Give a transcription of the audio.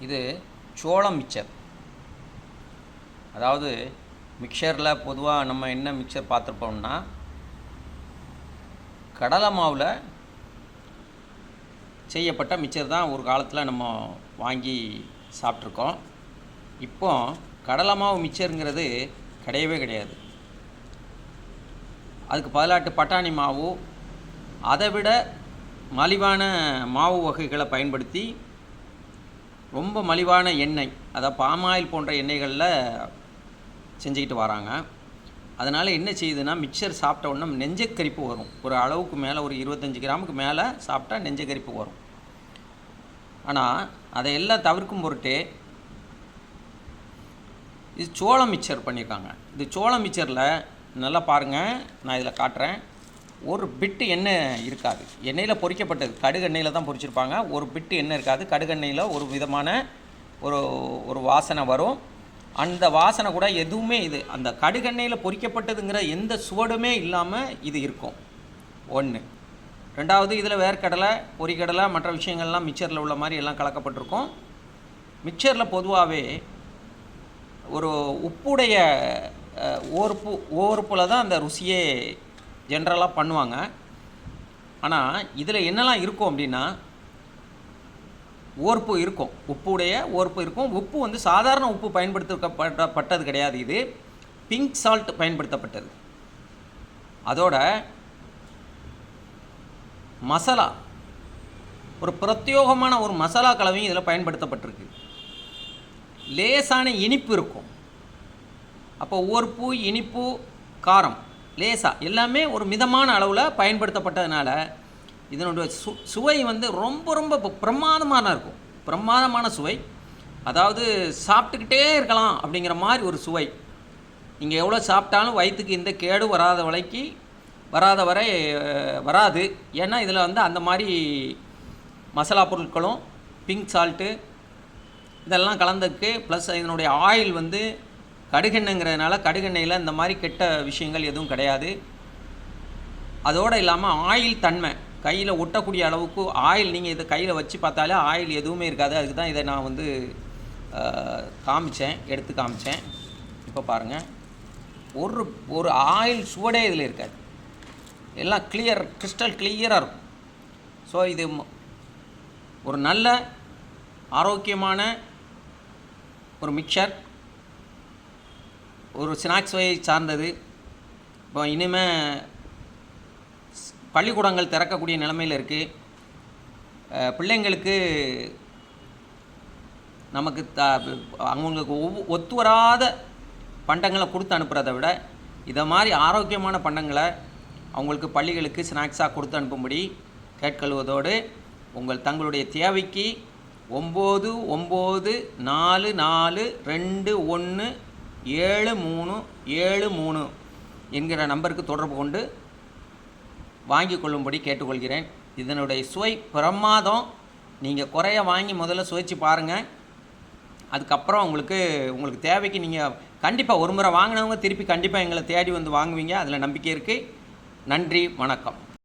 இது சோளம் மிக்சர் அதாவது மிக்சரில் பொதுவாக நம்ம என்ன மிக்சர் பார்த்துருப்போம்னா கடலை மாவில் செய்யப்பட்ட மிக்சர் தான் ஒரு காலத்தில் நம்ம வாங்கி சாப்பிட்ருக்கோம் இப்போ கடலை மாவு மிக்சருங்கிறது கிடையவே கிடையாது. அதுக்கு பதிலாட்டு பட்டாணி மாவு அதை விட மலிவான மாவு வகைகளை பயன்படுத்தி ரொம்ப மலிவான எண்ணெய். அதாவது பாமாயில் போன்ற எண்ணெய்களில் செஞ்சுக்கிட்டு வராங்க. அதனால் என்ன செய்யுதுன்னா மிக்சர் சாப்பிட்ட உடனே நெஞ்சக்கரிப்பு வரும். ஒரு அளவுக்கு மேலே ஒரு இருபத்தஞ்சி கிராமுக்கு மேலே சாப்பிட்டா நெஞ்சக்கரிப்பு வரும். ஆனால் அதையெல்லாம் தவிர்க்கும் பொருட்டு இது சோளம் மிக்சர் பண்ணியிருக்காங்க இது சோளம் மிக்சரில் நல்லா பாருங்கள் நான் இதில் காட்டுறேன். ஒரு பிட்டு எண்ணெய் இருக்காது. எண்ணெயில் பொறிக்கப்பட்டது. கடுகு எண்ணெயில் தான் பொரிச்சிருப்பாங்க ஒரு பிட்டு எண்ணெய் இருக்காது. கடுகு எண்ணெயில் ஒரு விதமான ஒரு ஒரு வாசனை வரும். அந்த வாசனை கூட எதுவுமே இது அந்த கடுகெண்ணெயில் பொறிக்கப்பட்டதுங்கிற எந்த சுவடுமே இல்லாமல் இது இருக்கும். ஒன்று ரெண்டாவது இதில் வேர்க்கடலை பொரிக்கடலை மற்ற விஷயங்கள்லாம் மிக்சரில் உள்ள மாதிரி எல்லாம் கலக்கப்பட்டிருக்கும். மிக்சரில் பொதுவாகவே ஒரு உப்புடைய ஓர்ப்பு ஓர்ப்பில் தான் அந்த ருசியே ஜென்ரலாக பண்ணுவாங்க. ஆனால் இதில் என்னெல்லாம் இருக்கும் அப்படின்னா ஓர்ப்பு இருக்கும். உப்புடைய ஓர்ப்பு இருக்கும். உப்பு வந்து சாதாரண உப்பு பயன்படுத்தப்பட்டது கிடையாது இது. பிங்க் சால்ட் பயன்படுத்தப்பட்டது. அதோட மசாலா ஒரு பிரத்யோகமான ஒரு மசாலா கலவையும் இதில் பயன்படுத்தப்பட்டிருக்கு. லேசான இனிப்பு இருக்கும். அப்போ ஓர்ப்பு இனிப்பு காரம். லேசாக எல்லாமே ஒரு மிதமான அளவில் பயன்படுத்தப்பட்டதுனால இதனுடைய சு சுவை வந்து ரொம்ப ரொம்ப பிரமாதமான இருக்கும். பிரமாதமான சுவை. அதாவது சாப்பிட்டுக்கிட்டே இருக்கலாம் அப்படிங்கிற மாதிரி ஒரு சுவை. நீங்கள் எவ்வளோ சாப்பிட்டாலும் வயிற்றுக்கு இந்த கேடு வராத வரைக்கு வராத வரை வராது. ஏன்னா இதில் வந்து அந்த மாதிரி மசாலா பொருட்களும் பிங்க் சால்ட்டு இதெல்லாம் கலந்துருக்கு ப்ளஸ் இதனுடைய ஆயில் வந்து கடுகெண்ணெங்கிறதுனால கடுகெண்ணெயில் இந்த மாதிரி கெட்ட விஷயங்கள் எதுவும் கிடையாது. அதோடு இல்லாமல் ஆயில் தன்மை. கையில் ஒட்டக்கூடிய அளவுக்கு ஆயில் நீங்கள் இதை கையில் வச்சு பார்த்தாலே ஆயில் எதுவுமே இருக்காது. அதுக்கு தான் இதை நான் வந்து காமித்தேன் காமிச்சேன் எடுத்து காமிச்சேன். இப்போ பாருங்கள் ஒரு ஒரு ஆயில் சுவடே இதில் இருக்காது. எல்லாம் கிளியர் கிறிஸ்டல் கிளியராக இருக்கும். ஸோ இது ஒரு நல்ல ஆரோக்கியமான ஒரு மிக்சர் ஒரு ஸ்நாக்ஸ் வகை சார்ந்தது. இப்போ இனிமேல் பள்ளிக்கூடங்கள் திறக்கக்கூடிய நிலமையில் இருக்குது பிள்ளைங்களுக்கு நமக்கு த அவங்களுக்கு ஒவ்வொ- ஒத்து வராத பண்டங்களை கொடுத்து அனுப்புகிறத விட இதை மாதிரி ஆரோக்கியமான பண்டங்களை அவங்களுக்கு பள்ளிகளுக்கு ஸ்நாக்ஸாக கொடுத்து அனுப்பும்படி கேட்கொள்வதோடு உங்கள் தங்களுடைய தேவைக்கு ஒம்பது ஒம்பது நாலு நாலு ரெண்டு ஒன்று ஏழு மூணு ஏழு மூணு என்கிற நம்பருக்கு தொடர்பு கொண்டு வாங்கி கொள்ளும்படி கேட்டுக்கொள்கிறேன். இதனுடைய சுவை பிரமாதம். நீங்கள் குறைய வாங்கி முதல்ல சுவைச்சு பாருங்கள் அதுக்கப்புறம் உங்களுக்கு உங்களுக்கு தேவைக்கு நீங்கள் கண்டிப்பாக ஒரு முறை வாங்கினவங்க திருப்பி கண்டிப்பாக எங்களை தேடி வந்து வாங்குவீங்க. அதில் நம்பிக்கை இருக்குது நன்றி வணக்கம்.